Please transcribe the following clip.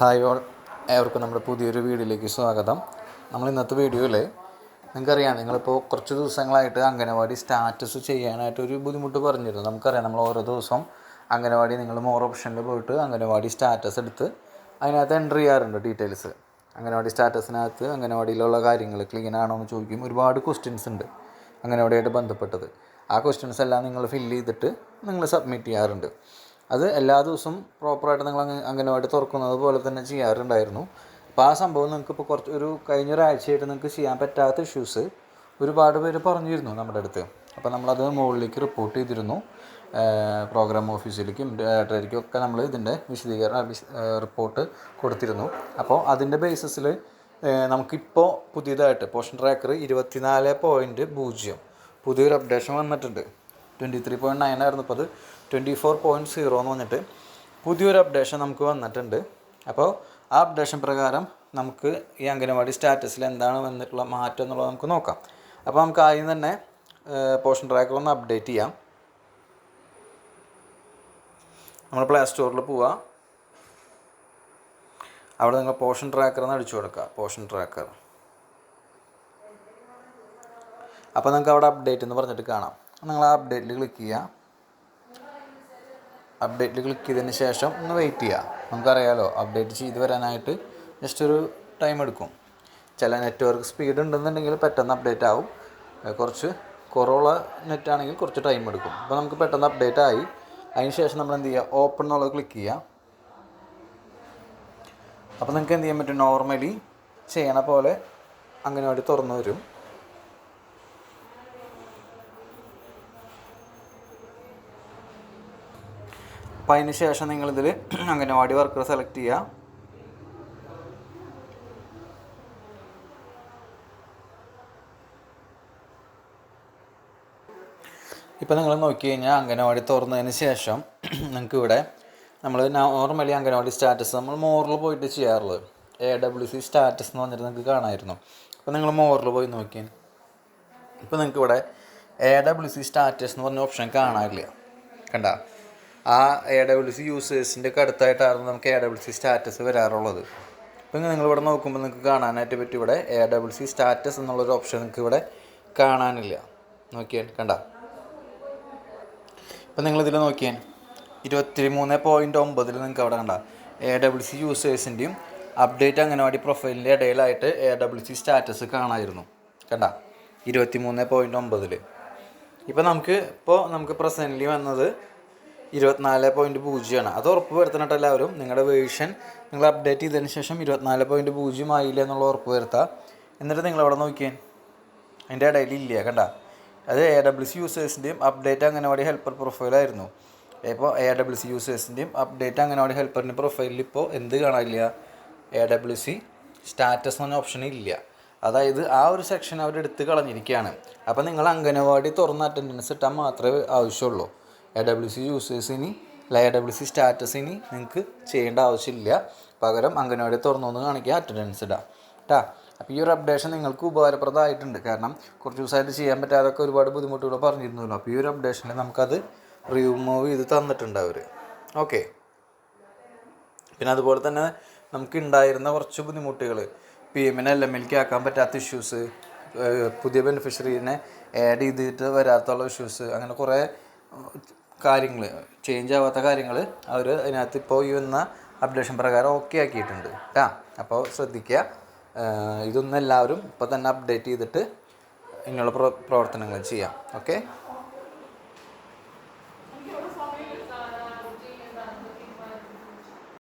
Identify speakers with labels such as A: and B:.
A: Hi all. ഏവർക്കും നമ്മുടെ പുതിയൊരു വീഡിയോയിലേക്ക് സ്വാഗതം. നമ്മൾ ഇന്നത്തെ വീഡിയോയിൽ നിങ്ങൾക്കറിയാം നിങ്ങളിപ്പോൾ കുറച്ച് ദിവസങ്ങളായിട്ട് അംഗനവാടി സ്റ്റാറ്റസ് ചെയ്യാനായിട്ട് ഒരു ബുദ്ധിമുട്ട് പറഞ്ഞിരുന്നു. നമുക്കറിയാം നമ്മൾ ഓരോ ദിവസം അംഗനവാടി നിങ്ങൾ മോർ ഓപ്ഷനിൽ പോയിട്ട് അംഗനവാടി സ്റ്റാറ്റസ് എടുത്ത് അതിനകത്ത് എന്റർ ചെയ്യാറുണ്ട് ഡീറ്റെയിൽസ് അംഗനവാടി സ്റ്റാറ്റസിനകത്ത് അംഗനവാടിയിലുള്ള കാര്യങ്ങൾ ക്ലീൻ ആണോ എന്ന് ചോദിക്കും. ഒരുപാട് ക്വസ്റ്റ്യൻസ് ഉണ്ട് അംഗനവാടിയായിട്ട് ബന്ധപ്പെട്ടത്. ആ ക്വസ്റ്റ്യൻസ് എല്ലാം നിങ്ങൾ ഫില്ല് ചെയ്തിട്ട് നിങ്ങൾ സബ്മിറ്റ് ചെയ്യാറുണ്ട്. അത് എല്ലാ ദിവസവും പ്രോപ്പറായിട്ട് നിങ്ങൾ അങ്ങ് അംഗനവാടി തുറക്കുന്നത് പോലെ തന്നെ ചെയ്യാറുണ്ടായിരുന്നു. അപ്പോൾ ആ സംഭവം നിങ്ങൾക്ക് ഇപ്പോൾ കുറച്ച് ഒരു കഴിഞ്ഞൊരാഴ്ചയായിട്ട് നിങ്ങൾക്ക് ചെയ്യാൻ പറ്റാത്ത ഇഷ്യൂസ് ഒരുപാട് പേര് പറഞ്ഞിരുന്നു നമ്മുടെ അടുത്ത്. അപ്പോൾ നമ്മളത് മുകളിലേക്ക് റിപ്പോർട്ട് ചെയ്തിരുന്നു. പ്രോഗ്രാം ഓഫീസിലേക്കും ഡയറക്ടറിക്കും ഒക്കെ നമ്മൾ ഇതിന്റെ വിശദീകരണ റിപ്പോർട്ട് കൊടുത്തിരുന്നു. അപ്പോൾ അതിന്റെ ബേസിസിൽ നമുക്കിപ്പോൾ പുതിയതായിട്ട് പോഷൻ ട്രാക്കർ ഇരുപത്തിനാല് പോയിന്റ് പൂജ്യം പുതിയൊരു അപ്ഡേഷൻ വന്നിട്ടുണ്ട്. ട്വന്റി ത്രീ പോയിന്റ് നയൻ ആയിരുന്നു. അപ്പോൾ അത് ട്വന്റി ഫോർ പോയിന്റ് സീറോ എന്ന് പറഞ്ഞിട്ട് പുതിയൊരു അപ്ഡേഷൻ നമുക്ക് വന്നിട്ടുണ്ട്. അപ്പോൾ ആ അപ്ഡേഷൻ പ്രകാരം നമുക്ക് ഈ അംഗനവാടി സ്റ്റാറ്റസിൽ എന്താണ് വന്നിട്ടുള്ള മാറ്റം എന്നുള്ളത് നമുക്ക് നോക്കാം. അപ്പോൾ നമുക്ക് ആദ്യം തന്നെ പോഷൻ ട്രാക്കർ ഒന്ന് അപ്ഡേറ്റ് ചെയ്യാം. നമ്മൾ പ്ലേ സ്റ്റോറിൽ പോവുക അവിടെ നിങ്ങൾ പോഷൻ ട്രാക്കർ എന്ന് അടിച്ചു കൊടുക്കുക. പോഷൻ ട്രാക്കർ അപ്പോൾ നിങ്ങൾക്ക് അവിടെ അപ്ഡേറ്റ് എന്ന് പറഞ്ഞിട്ട് കാണാം. നിങ്ങൾ ആ അപ്ഡേറ്റിൽ ക്ലിക്ക് ചെയ്യുക. അപ്ഡേറ്റിൽ ക്ലിക്ക് ചെയ്തതിന് ശേഷം ഒന്ന് വെയിറ്റ് ചെയ്യുക. നമുക്കറിയാലോ അപ്ഡേറ്റ് ചെയ്ത് വരാനായിട്ട് ജസ്റ്റ് ഒരു ടൈം എടുക്കും. ചില നെറ്റ്വർക്ക് സ്പീഡ് ഉണ്ടെന്നുണ്ടെങ്കിൽ പെട്ടെന്ന് അപ്ഡേറ്റ് ആവും. കുറച്ച് കുറവുള്ള നെറ്റ് ആണെങ്കിൽ കുറച്ച് ടൈം എടുക്കും. അപ്പോൾ നമുക്ക് പെട്ടെന്ന് അപ്ഡേറ്റ് ആയി. അതിന് ശേഷം നമ്മൾ എന്ത് ചെയ്യുക? ഓപ്പൺ എന്നുള്ളത് ക്ലിക്ക് ചെയ്യുക. അപ്പോൾ നിങ്ങൾക്ക് എന്ത് ചെയ്യാൻ പറ്റും? നോർമലി ചെയ്യണ പോലെ അങ്ങനെ അംഗനവാടി തുറന്നു വരും. അപ്പോൾ അതിന് ശേഷം നിങ്ങളിതിൽ അംഗനവാടി വർക്കർ സെലക്ട് ചെയ്യുക ഇപ്പോൾ നിങ്ങൾ നോക്കി കഴിഞ്ഞാൽ അംഗനവാടി തുറന്നതിന് ശേഷം നിങ്ങൾക്ക് ഇവിടെ നമ്മൾ നോർമലി അംഗനവാടി സ്റ്റാറ്റസ് നമ്മൾ മോറിൽ പോയിട്ട് ചെയ്യാറുള്ളത്. എ ഡബ്ല്യു സി സ്റ്റാറ്റസ് എന്ന് പറഞ്ഞിട്ട് നിങ്ങൾക്ക് കാണാമായിരുന്നു അപ്പോൾ നിങ്ങൾ മോറിൽ പോയി നോക്കി ഇപ്പോൾ നിങ്ങൾക്ക് ഇവിടെ എ ഡബ്ല്യു സി സ്റ്റാറ്റസ് എന്ന് പറഞ്ഞ ഓപ്ഷൻ കാണാറില്ല. കണ്ട? ആ എ ഡബ്ല്യു സി യൂസേഴ്സിന്റെ ഒക്കെ അടുത്തായിട്ടായിരുന്നു നമുക്ക് എ ഡബ്ല്യു സി സ്റ്റാറ്റസ് വരാറുള്ളത്. അപ്പോൾ നിങ്ങൾ ഇവിടെ നോക്കുമ്പോൾ നിങ്ങൾക്ക് കാണാനായിട്ട് പറ്റും ഇവിടെ എ ഡബ്ല്യു സി സ്റ്റാറ്റസ് എന്നുള്ളൊരു ഓപ്ഷൻ നിങ്ങൾക്ക് ഇവിടെ കാണാനില്ല. നോക്കിയാൽ കണ്ട? ഇപ്പം നിങ്ങളിതിൽ നോക്കിയാൽ ഇരുപത്തി മൂന്ന് പോയിന്റ് ഒമ്പതിൽ നിങ്ങൾക്ക് അവിടെ കണ്ട. എ ഡബ്ല്യു സി യൂസേഴ്സിന്റെയും അപ്ഡേറ്റ് അംഗനവാടി പ്രൊഫൈലിന്റെ ഇടയിലായിട്ട് എ ഡബ്ല്യു സി സ്റ്റാറ്റസ് കാണാമായിരുന്നു കണ്ട? ഇരുപത്തി മൂന്ന് പോയിന്റ് ഒമ്പതിൽ ഇപ്പോൾ നമുക്ക് ഇപ്പോൾ നമുക്ക് പ്രസന്റ്ലി വന്നത് ഇരുപത്തിനാല് പോയിന്റ് പൂജ്യമാണ്. അത് ഉറപ്പ് വരുത്തണട്ടോ എല്ലാവരും. നിങ്ങളുടെ വേർഷൻ നിങ്ങൾ അപ്ഡേറ്റ് ചെയ്തതിന് ശേഷം ഇരുപത്തിനാല് പോയിന്റ് പൂജ്യം ആയില്ല എന്നുള്ള ഉറപ്പ് വരുത്തുക എന്നിട്ട് നിങ്ങൾ അവിടെ നോക്കിയേ. അതിന്റെ ഇടയിൽ ഇല്ല കണ്ട? അത് എ ഡബ്ല്യു സി യൂസേഴ്സിന്റെയും അപ്ഡേറ്റ് അംഗനവാടി ഹെൽപ്പർ പ്രൊഫൈലായിരുന്നു ഇപ്പോൾ എ ഡബ്ല്യു സി യൂസേഴ്സിന്റെയും അപ്ഡേറ്റ് അംഗനവാടി ഹെൽപ്പറിന്റെ പ്രൊഫൈലിൽ ഇപ്പോൾ എന്ത് കാണാനില്ല? എ ഡബ്ല്യു സി സ്റ്റാറ്റസ് എന്ന് ഓപ്ഷൻ ഇല്ല. അതായത് ആ ഒരു സെക്ഷൻ അവർ എടുത്ത് കളഞ്ഞിരിക്കുകയാണ്. അപ്പോൾ നിങ്ങൾ അംഗനവാടി തുറന്ന അറ്റൻഡൻസ് ഇട്ടാൽ മാത്രമേ ആവശ്യമുള്ളൂ. എ ഡബ്ല്യു സി യൂസേഴ്സിനി അല്ല എ ഡബ്ല്യു സി സ്റ്റാറ്റസിന് നിങ്ങൾക്ക് ചെയ്യേണ്ട ആവശ്യമില്ല. പകരം അംഗനവാടി തുറന്നു കാണിക്കുക അറ്റൻഡൻസ് ഇടാം. കേട്ടാ അപ്പോൾ ഈ ഒരു അപ്ഡേഷൻ നിങ്ങൾക്ക് ഉപകാരപ്രദമായിട്ടുണ്ട്. കാരണം കുറച്ച് ദിവസമായിട്ട് ചെയ്യാൻ പറ്റാതൊക്കെ ഒരുപാട് ബുദ്ധിമുട്ടുകൾ പറഞ്ഞിരുന്നല്ലോ. അപ്പോൾ ഈ ഒരു അപ്ഡേഷനിൽ നമുക്കത് റിമൂവ് ചെയ്ത് തന്നിട്ടുണ്ട് അവർ ഓക്കെ പിന്നെ അതുപോലെ തന്നെ നമുക്ക് ഉണ്ടായിരുന്ന കുറച്ച് ബുദ്ധിമുട്ടുകൾ പി എമ്മിനെ എൽ എം എൽക്ക് ആക്കാൻ പറ്റാത്ത ഇഷ്യൂസ് പുതിയ ബെനിഫിഷ്യറീനെ ആഡ് ചെയ്തിട്ട് വരാത്തുള്ള ഇഷ്യൂസ് അങ്ങനെ കുറേ കാര്യങ്ങൾ ചേഞ്ച് ആവാത്ത കാര്യങ്ങൾ അവർ അതിനകത്ത് ഇപ്പോൾ ഈ വന്ന അപ്ഡേഷൻ പ്രകാരം ഓക്കെ ആക്കിയിട്ടുണ്ട്. ആ അപ്പോൾ ശ്രദ്ധിക്കുക ഇതൊന്നും എല്ലാവരും ഇപ്പോൾ തന്നെ അപ്ഡേറ്റ് ചെയ്തിട്ട് ഇങ്ങനെയുള്ള പ്രവർത്തനങ്ങൾ ചെയ്യാം. ഓക്കെ